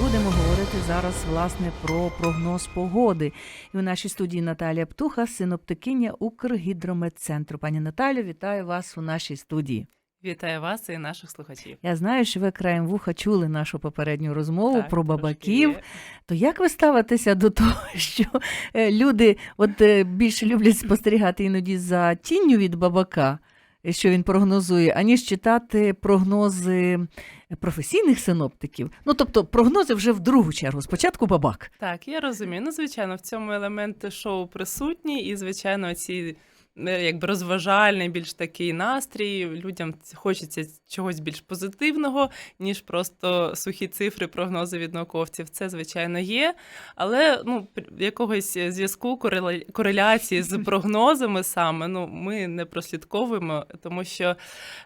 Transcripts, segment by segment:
Будемо говорити зараз власне про прогноз погоди. І у нашій студії Наталія Птуха, синоптикиня Укргідрометцентру. Пані Наталю, вітаю вас у нашій студії. Вітаю вас і наших слухачів. Я знаю, що ви краєм вуха чули нашу попередню розмову Так, про бабаків. То як ви ставитеся до того, що е, люди от е, більше люблять спостерігати іноді за тінню від бабака, що він прогнозує, аніж читати прогнози професійних синоптиків? Ну тобто прогнози вже в другу чергу. Спочатку бабак. Так, я розумію. Ну, звичайно, в цьому елементи шоу присутні, і, звичайно, ці якби розважальний, більш такий настрій. Людям хочеться чогось більш позитивного, ніж просто сухі цифри, прогнози від науковців. Це, звичайно, є. Але ну, якогось зв'язку, кореляції з прогнозами саме ну, ми не прослідковуємо, тому що,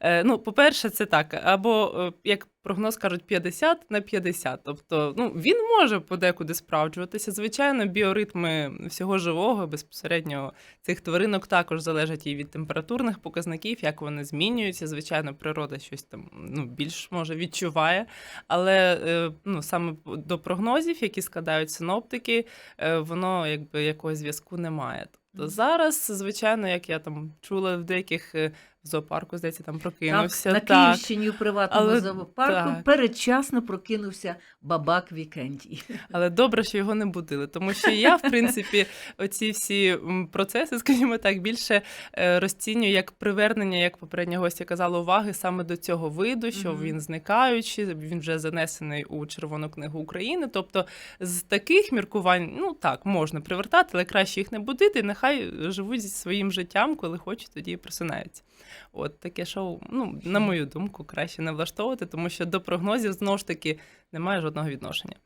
е, ну, по-перше, це так, або е, як прогноз кажуть 50 на 50. Тобто, ну він може подекуди справджуватися. Звичайно, біоритми всього живого, безпосередньо цих тваринок також залежать і від температурних показників, як вони змінюються. Звичайно, природа щось там ну більш може відчуває. Але е, ну саме до прогнозів, які складають синоптики, е, воно якби якогось зв'язку немає. Тобто зараз, звичайно, як я там чула в деяких е, в зоопарку, здається, там прокинувся. на так. Київщині у приватному Але зоопарку так. передчасно прокинувся бабак вікенді. Але добре, що його не будили, тому що я, в принципі, оці всі процеси, скажімо так, більше е, розцінюю як привернення, як попередня гостя казала, уваги саме до цього виду, що Мгм. він зникаючий, він вже занесений у Червону книгу України. Тобто з таких міркувань, ну так, можна привертати, але краще їх не будити. Нехай живуть зі своїм життям, коли хочуть, тоді і просинаються. От таке шоу, ну на мою думку, краще не влаштовувати, тому що до прогнозів знову ж таки немає жодного відношення.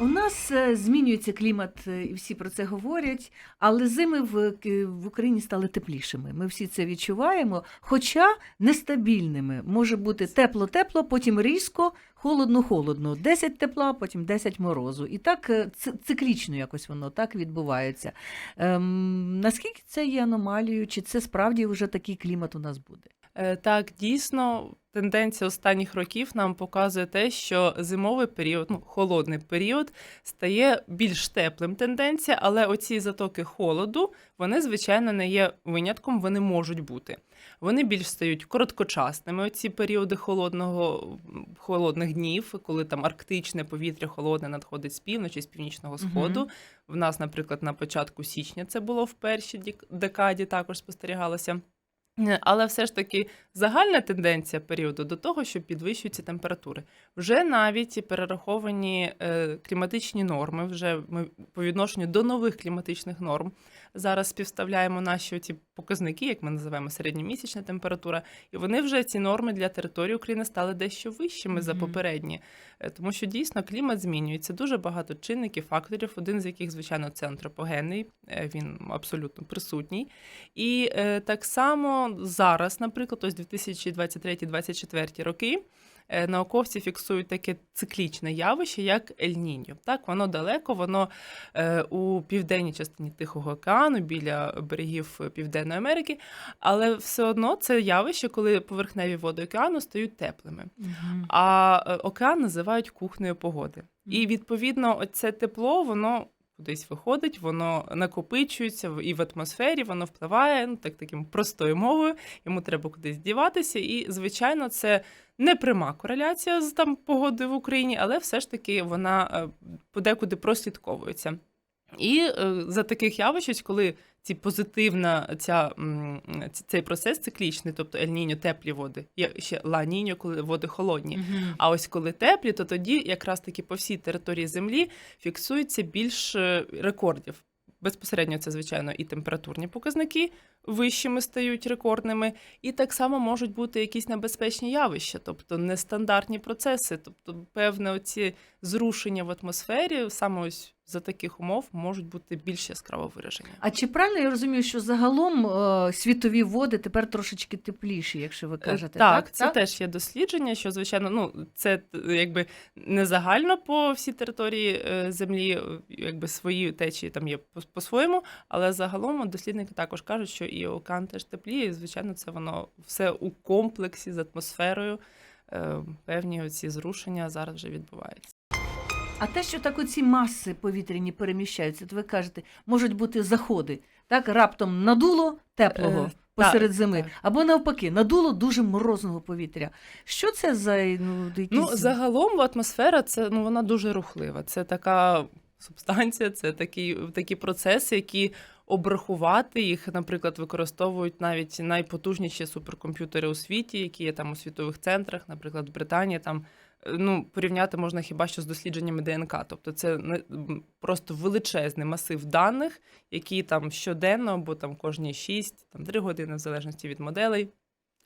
У нас е, змінюється клімат, е, і всі про це говорять, але зими в, в Україні стали теплішими. Ми всі це відчуваємо, хоча нестабільними. Може бути тепло-тепло, потім різко, холодно-холодно. 10 тепла, потім 10 морозу. І так е, циклічно якось воно так відбувається. Ем, наскільки це є аномалією, чи це справді вже такий клімат у нас буде? Е, Так, дійсно, тенденція останніх років нам показує те, що зимовий період, ну холодний період, стає більш теплим тенденція, але оці затоки холоду, вони, звичайно, не є винятком, вони можуть бути. Вони більш стають короткочасними. Оці періоди холодного холодних днів, коли там арктичне повітря холодне надходить з півночі, з північного сходу. В нас, наприклад, на початку січня це було в першій декаді, також спостерігалося. Е, Але все ж таки загальна тенденція періоду до того, що підвищуються температури. Вже навіть перераховані е, кліматичні норми, вже ми по відношенню до нових кліматичних норм зараз співставляємо наші ці показники, як ми називаємо середньомісячна температура, і вони вже ці норми для території України стали дещо вищими за попередні, Е, тому що дійсно клімат змінюється. Дуже багато чинників, факторів, один з яких, звичайно, це антропогенний, е, він абсолютно присутній. І е, так само зараз, наприклад, ось 2023-2024 роки. Е, Науковці фіксують таке циклічне явище, як Ель-Ніньо. Так, воно далеко, воно е, у південній частині Тихого океану, біля берегів Південної Америки, але все одно це явище, коли поверхневі води океану стають теплими. А е, океан називають кухнею погоди. І відповідно, це тепло, воно кудись виходить, воно накопичується і в атмосфері, воно впливає ну, так таким простою мовою. Йому треба кудись діватися. І, звичайно, це не пряма кореляція з там погодою в Україні, але все ж таки вона е, подекуди прослідковується. І е, за таких явищ, коли ці позитивна ця, цей процес циклічний, тобто ель-ніньо, теплі води, є ще ла-ніньо, коли води холодні. Мгм. А ось коли теплі, то тоді якраз таки по всій території Землі фіксується більш е, рекордів. Безпосередньо це, звичайно, і температурні показники вищими стають рекордними, і так само можуть бути якісь небезпечні явища, тобто нестандартні процеси, тобто певне оці зрушення в атмосфері, саме ось за таких умов можуть бути більш яскраво виражені. А чи правильно я розумію, що загалом е, світові води тепер трошечки тепліші, якщо ви кажете? Е, так, це теж є дослідження, що звичайно, ну це якби не загально по всій території е, землі, е, якби свої течії там є по- по-своєму, але загалом дослідники також кажуть, що і океан теж тепліє. І, звичайно, це воно все у комплексі з атмосферою. е, Певні оці зрушення зараз вже відбуваються. А те, що так оці маси повітряні переміщаються, то ви кажете, можуть бути заходи. Так, раптом надуло теплого Е, посеред так, зими, так. або навпаки, надуло дуже морозного повітря. Що це за ну, якісь... Ну, загалом атмосфера це ну вона дуже рухлива. Це така субстанція, це такі, такі процеси, які обрахувати їх, наприклад, використовують навіть найпотужніші суперкомп'ютери у світі, які є там у світових центрах, наприклад, в Британії там. Ну, порівняти можна хіба що з дослідженнями ДНК. Тобто це просто величезний масив даних, які там щоденно або там кожні 6, там 3 години, в залежності від моделей,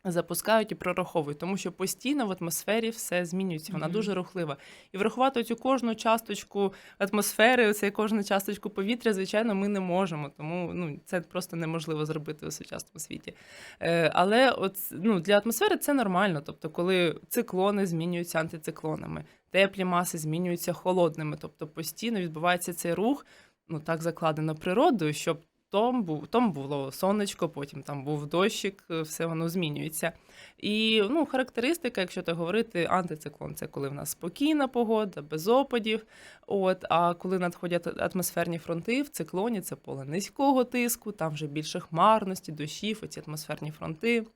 запускають і прораховують, тому що постійно в атмосфері все змінюється, вона Мгм. дуже рухлива. І врахувати цю кожну часточку атмосфери, цю кожну часточку повітря, звичайно, ми не можемо. Тому ну, це просто неможливо зробити у сучасному світі. Е, але от, ну, для атмосфери це нормально. Тобто, коли циклони змінюються антициклонами, теплі маси змінюються холодними. Тобто постійно відбувається цей рух, ну так закладено природою, щоб том був том було сонечко, потім там був дощик, е, все воно змінюється. І ну, характеристика, якщо так говорити, антициклон це коли в нас спокійна погода, без опадів. От, а коли надходять атмосферні фронти, в циклоні це поле низького тиску, там вже більше хмарності, дощів, оці атмосферні фронти,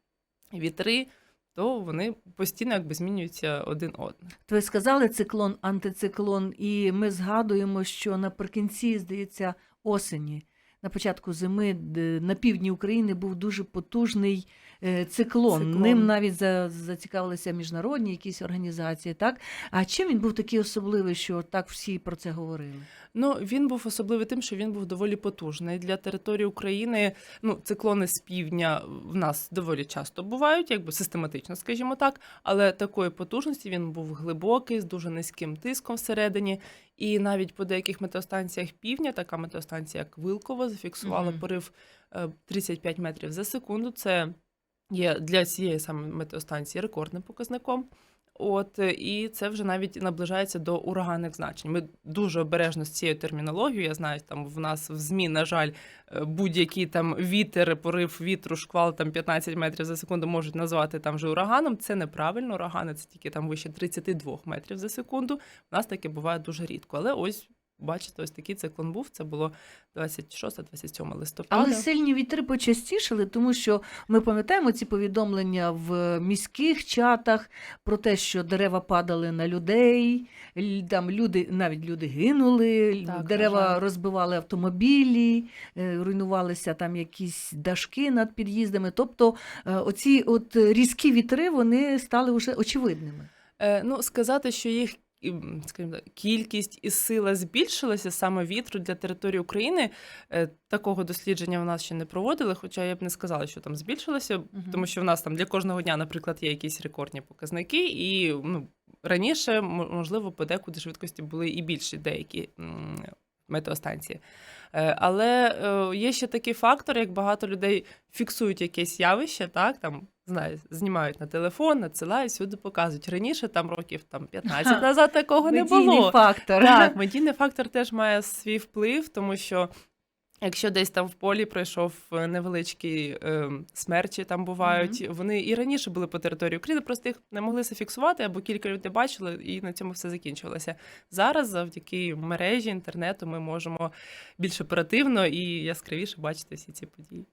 вітри, то вони постійно якби змінюються один одним. Ви сказали циклон, антициклон, і ми згадуємо, що наприкінці, здається, осені, на початку зими на півдні України був дуже потужний е, циклон. Циклон. Ним навіть за, зацікавилися міжнародні якісь організації. Так? А чим він був такий особливий, що так всі про це говорили? Ну, він був особливий тим, що він був доволі потужний для території України. Ну, циклони з півдня в нас доволі часто бувають, якби систематично, скажімо так. Але такої потужності він був глибокий, з дуже низьким тиском всередині. І навіть по деяких метеостанціях півдня, така метеостанція, як Вилково, зафіксувала Мгм. порив е, 35 метрів за секунду. Це є для цієї саме метеостанції рекордним показником. От е, і це вже навіть наближається до ураганних значень. Ми дуже обережно з цією термінологією. Я знаю, там в нас в змі, на жаль, е, будь-який там вітер, порив вітру, шквал там 15 метрів за секунду можуть назвати там вже ураганом. Це неправильно. Урагани це тільки там вище 32 метрів за секунду. У нас таке буває дуже рідко. Але ось бачите, ось такий циклон був. Це було 26-27 листопада. Але сильні вітри почастішали, тому що ми пам'ятаємо ці повідомлення в міських чатах про те, що дерева падали на людей, там люди, навіть люди гинули, Так, дерева жаль. розбивали автомобілі, е, руйнувалися там якісь дашки над під'їздами. Тобто е, оці от різкі вітри вони стали вже очевидними. Е, ну, сказати, що їх ім, скажімо так, кількість і сила збільшилася саме вітру для території України. е, Такого дослідження в нас ще не проводили, хоча я б не сказала, що там збільшилося, Мгм. тому що в нас там для кожного дня, наприклад, є якісь рекордні показники, і ну, раніше, можливо, подекуди швидкості були і більші деякі метеостанції. Е, Але е, є ще такий фактор, як багато людей фіксують якесь явище, так там знаю, знімають на телефон, надсилають, сюди показують. Раніше там років там 15 Ха. назад такого не Медійний було. фактор. Так, медійний фактор теж має свій вплив, тому що. Якщо десь там в полі пройшов е, невеличкі е, смерчі, там бувають, вони і раніше були по території України, просто їх не могли зафіксувати, або кілька людей бачили, і на цьому все закінчувалося. Зараз, завдяки мережі, інтернету, ми можемо більш оперативно і яскравіше бачити всі ці події.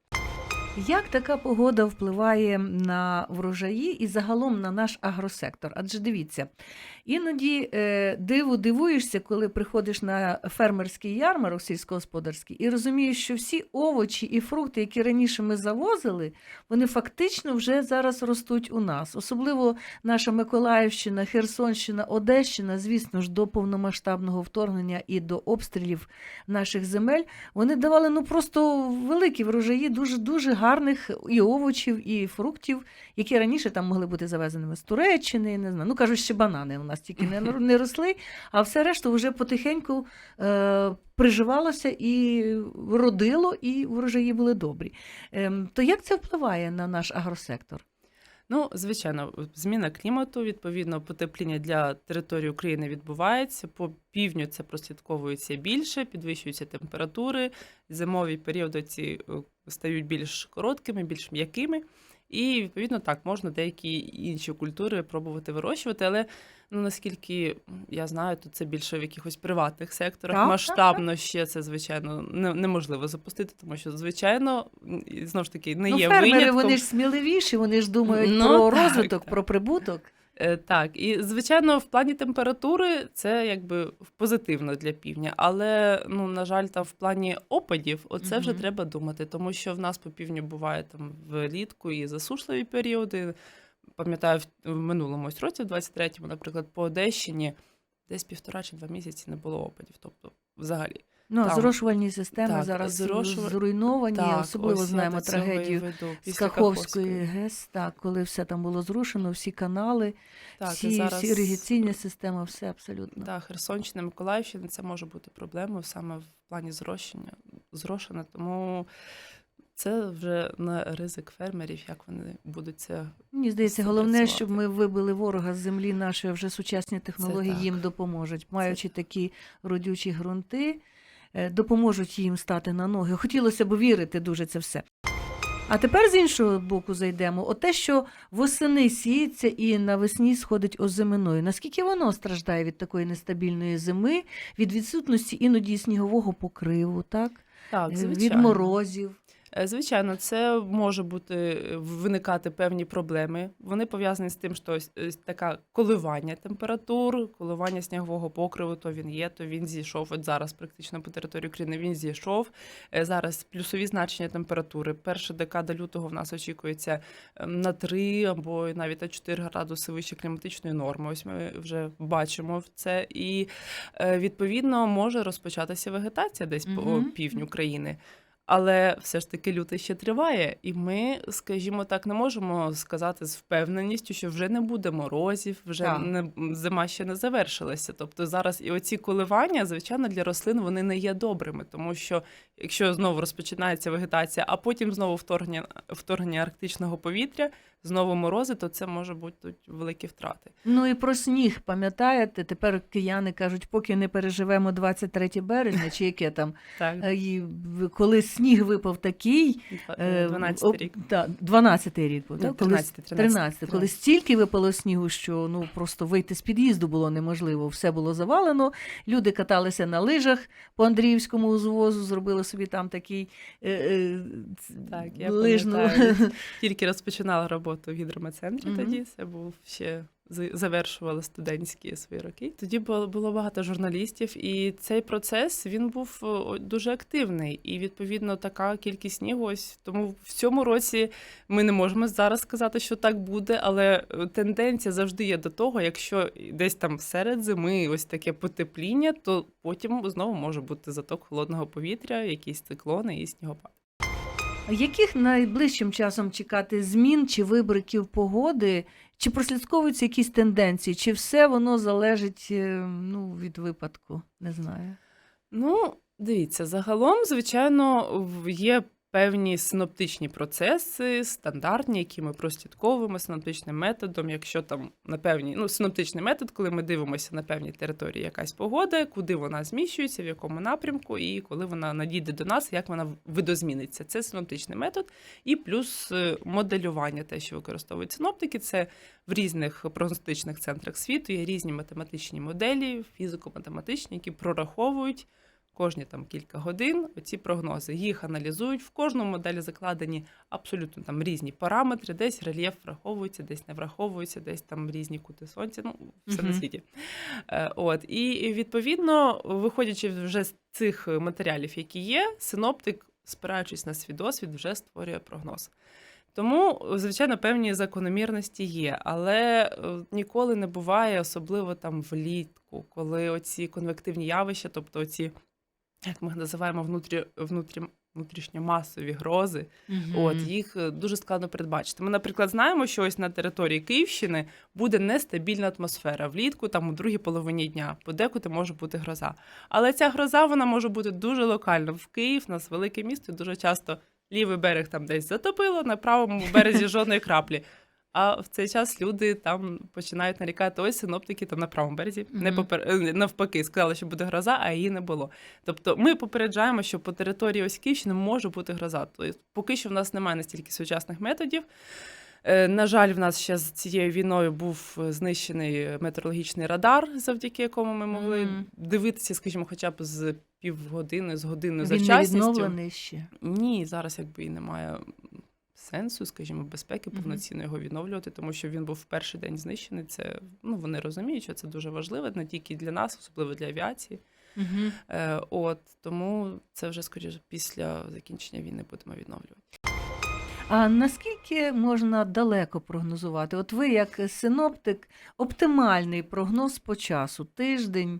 Як така погода впливає на врожаї і загалом на наш агросектор? Адже дивіться, іноді е, диву дивуєшся, коли приходиш на фермерський ярмарок сільськогосподарський, і розумієш, що всі овочі і фрукти, які раніше ми завозили, вони фактично вже зараз ростуть у нас. Особливо наша Миколаївщина, Херсонщина, Одещина, звісно ж, до повномасштабного вторгнення і до обстрілів наших земель, вони давали ну просто великі врожаї дуже дуже гарних і овочів, і фруктів, які раніше там могли бути завезеними з Туреччини, не знаю. Ну кажуть, ще банани у нас тільки не, не росли, а все решту вже потихеньку е, приживалося і родило, і врожаї були добрі. Е, то як це впливає на наш агросектор? Ну, звичайно, зміна клімату, відповідно, потепління для території України відбувається. По півдню це прослідковується більше, підвищуються температури, зимові періоди ці е, стають більш короткими, більш м'якими. І відповідно так можна деякі інші культури пробувати вирощувати, але ну наскільки я знаю, то це більше в якихось приватних секторах. Так, так, Масштабно ще це звичайно не, неможливо запустити, тому що звичайно знову ж таки не ну, є фермери винятком. вони ж сміливіші, вони ж думають Ну, про так, розвиток, так. про прибуток. Е, Так, і звичайно, в плані температури це якби позитивно для півдня, але ну на жаль, там в плані опадів, оце вже Мгм. треба думати, тому що в нас по півдню буває там влітку і засушливі періоди. Пам'ятаю, в в минулому ось році, в 23-му, наприклад, по Одещині десь півтора чи два місяці не було опадів. Тобто, взагалі, Ну, Там. зрошувальні системи Так, зараз зрошува- зруйновані. так, Особливо знаємо трагедію з Каховської ГЕС, так, коли все там було зрушено, всі канали, Так, всі, зараз... всі іригаційні системи, все абсолютно. Да, Херсонщина, Миколаївщина це може бути проблемою саме в плані зрощення, зрошення, тому це вже на ризик фермерів, як вони будуть це. Мені здається, головне, щоб ми вибили ворога з землі нашої, вже сучасні технології так. їм допоможуть. Маючи такі родючі ґрунти, допоможуть їм стати на ноги. Хотілося б вірити дуже це все. А тепер з іншого боку зайдемо. Оте, що восени сіється і навесні сходить озиминою. Наскільки воно страждає від такої нестабільної зими, від відсутності іноді снігового покриву, так? Так, Е, звичайно. від морозів. Е, Звичайно, це може бути е, виникати певні проблеми. Вони пов'язані з тим, що така коливання температур, коливання снігового покриву, то він є, то він зійшов. От зараз практично по території України він зійшов. Е, Зараз плюсові значення температури. Перша декада лютого в нас очікується на 3 або навіть на 4 градуси вище кліматичної норми. Ось ми вже бачимо це. І відповідно може розпочатися вегетація десь по півдню країни. Але все ж таки лютий ще триває, і ми, скажімо так, не можемо сказати з впевненістю, що вже не буде морозів, вже Так. не зима ще не завершилася. Тобто зараз і оці коливання, звичайно, для рослин вони не є добрими, тому що якщо знову розпочинається вегетація, а потім знову вторгнення, вторгнення арктичного повітря, знову морози, то це може бути великі втрати. Ну і про сніг, пам'ятаєте? Тепер кияни кажуть, поки не переживемо 23 березня, чи яке там, Так, е, коли сніг випав такий, е, 12 рік. Так, 12 рік був, так? Коли 13, 13, 13, коли стільки випало снігу, що ну просто вийти з під'їзду було неможливо. Все було завалено. Люди каталися на лижах по Андріївському узвозу, зробили собі там такий е, е, Так, я лижну. Тільки розпочинала роботу в гідрометцентрі Мгм. тоді. Це був ще з- завершувала студентські свої роки. Тоді було, було багато журналістів, і цей процес він був дуже активний. І відповідно така кількість снігу. Ось тому в цьому році ми не можемо зараз сказати, що так буде, але е, тенденція завжди є до того, якщо десь там серед зими ось таке потепління, то потім знову може бути заток холодного повітря, якісь циклони і снігопад. Яких найближчим часом чекати змін чи вибриків погоди? Чи прослідковуються якісь тенденції, чи все воно залежить е, ну, від випадку? Не знаю. Ну, дивіться, загалом, звичайно, є певні синоптичні процеси, стандартні, які ми прослідковуємо синоптичним методом. Якщо там на певній, ну, синоптичний метод, коли ми дивимося на певній території якась погода, куди вона зміщується, в якому напрямку, і коли вона надійде до нас, як вона видозміниться. Це синоптичний метод. І плюс е, моделювання, те, що використовують синоптики, це в різних прогностичних центрах світу є різні математичні моделі, фізико-математичні, які прораховують кожні там кілька годин оці прогнози. Їх аналізують. В кожну моделі закладені абсолютно там різні параметри, десь рельєф враховується, десь не враховується, десь там різні кути сонця. Ну, все на світі. Е, От і відповідно, виходячи вже з цих матеріалів, які є, синоптик, спираючись на свій досвід, вже створює прогноз. Тому, звичайно, певні закономірності є, але е, ніколи не буває, особливо там влітку, коли оці конвективні явища, тобто оці, як ми їх називаємо, внутрі, внутрі, внутрішньомасові грози, От їх е, дуже складно передбачити. Ми, наприклад, знаємо, що ось на території Київщини буде нестабільна атмосфера влітку, там у другій половині дня, подекуди може бути гроза. Але ця гроза вона може бути дуже локально. В Київ, у нас велике місто, дуже часто лівий берег там десь затопило, на правому березі жодної краплі. А в цей час люди там починають нарікати, ось синоптики там на правому березі не попер... е, навпаки сказали, що буде гроза, а її не було. Тобто ми попереджаємо, що по території ось Київщини може бути гроза. Тобто, поки що в нас немає настільки сучасних методів. Е, На жаль, в нас ще з цією війною був е, знищений метеорологічний радар, завдяки якому ми могли Мгм. дивитися, скажімо, хоча б з півгодини, з годиною за Він не відновлений ще. Ні, зараз якби і немає сенсу, скажімо, безпеки повноцінно його відновлювати, тому що він був в перший день знищений. Це ну вони розуміють, що це дуже важливо не тільки для нас, особливо для авіації. Угу. Е, от тому це вже скоріше після закінчення війни будемо відновлювати. А наскільки можна далеко прогнозувати? От ви, як синоптик, оптимальний прогноз по часу тиждень,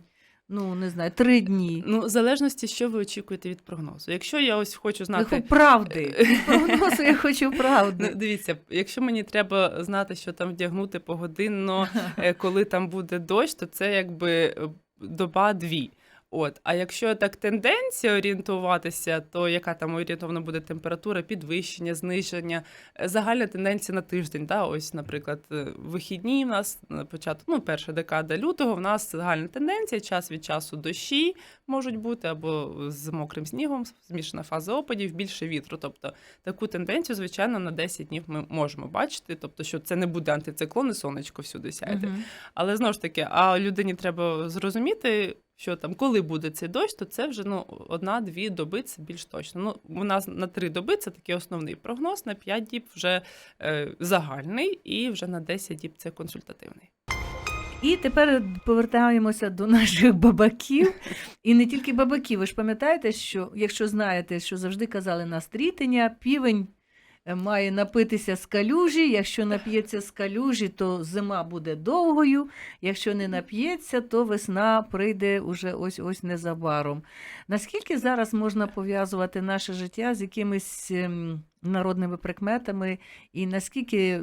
ну не знаю, три дні. Ну, в залежності, що ви очікуєте від прогнозу. Якщо я ось хочу знати. хочу правди. Прогнозу я хочу Ну, правди. дивіться, якщо мені треба знати, що там вдягнути погодинно, е, коли там буде дощ, то це якби е, доба дві. От, а якщо так тенденція орієнтуватися, то яка там орієнтовно буде температура, підвищення, зниження, Е, загальна тенденція на тиждень. Да? Ось, наприклад, е, вихідні в нас на початку, ну, перша декада лютого, в нас загальна тенденція, час від часу дощі можуть бути, або з мокрим снігом, змішана фаза опадів, більше вітру. Тобто таку тенденцію, звичайно, на 10 днів ми можемо бачити. Тобто, що це не буде антициклон і сонечко всюди сяде. Мгм. Але знову ж таки, а людині треба зрозуміти, що там, коли буде цей дощ, то це вже ну, одна-дві доби, це більш точно. Ну, у нас на три доби це такий основний прогноз, на п'ять діб вже е, загальний, і вже на 10 діб це консультативний. І тепер повертаємося до наших бабаків. І не тільки бабаків. Ви ж пам'ятаєте, що якщо знаєте, що завжди казали на стрітення, півень має напитися з калюжі. Якщо нап'ється з калюжі, то зима буде довгою. Якщо не нап'ється, то весна прийде уже ось ось незабаром. Наскільки зараз можна пов'язувати наше життя з якимись ем, народними прикметами, і наскільки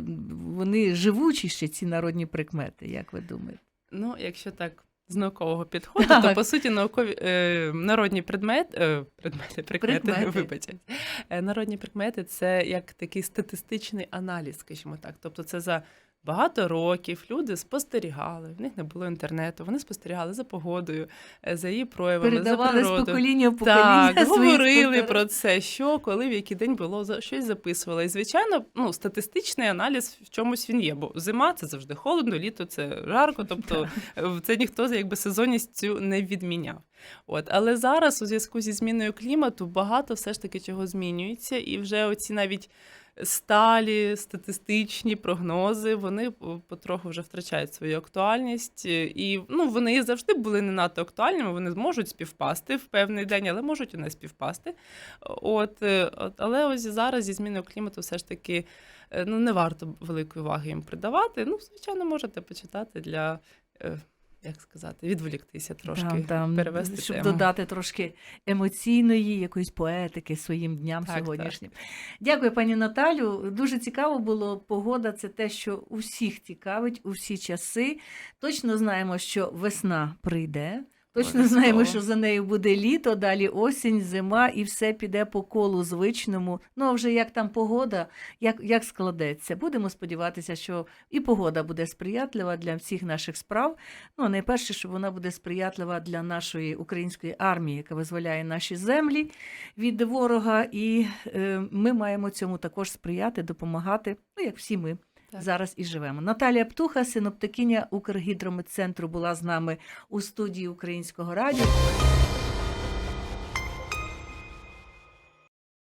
вони живучі ще ці народні прикмети, як ви думаєте? Ну, якщо так. З наукового підходу, Так. то по суті наукові е, народні предмет, е, предмети, прикмети, Предмети. вибачать. Е, народні прикмети це як такий статистичний аналіз, скажімо так. Тобто, це за багато років люди спостерігали, в них не було інтернету, вони спостерігали за погодою, е, за її проявами, за Передавали з покоління в покоління Так, говорили про це, що коли в який день було щось записували. І звичайно, ну статистичний аналіз в чомусь він є, бо зима це завжди холодно, літо це жарко, тобто е, це ніхто якби сезонність цю не відміняв. От, але зараз у зв'язку зі зміною клімату багато все ж таки чого змінюється, і вже оці навіть сталі статистичні прогнози, вони потроху вже втрачають свою актуальність. е, І ну, вони завжди були не надто актуальними, вони зможуть співпасти в певний день, але можуть і не співпасти. От, е, от, але ось зараз зі зміною клімату все ж таки е, ну, не варто великої уваги їм придавати. Ну, звичайно, можете почитати для. Як сказати, відволіктися трошки, Там, там, перевести щоб тему. додати трошки емоційної, якоїсь поетики своїм дням Так, сьогоднішнім. Дякую, пані Наталю. Дуже цікаво було. Погода це те, що усіх цікавить у всі часи. Точно знаємо, що весна прийде. Точно знаємо, що за нею буде літо, далі осінь, зима, і все піде по колу звичному. Ну а вже як там погода, як, як складеться. Будемо сподіватися, що і погода буде сприятлива для всіх наших справ. Ну, а найперше, що вона буде сприятлива для нашої української армії, яка визволяє наші землі від ворога. І е, ми маємо цьому також сприяти, допомагати, ну як всі ми. Зараз і живемо. Наталія Птуха, синоптикиня Укргідрометцентру, була з нами у студії Українського радіо.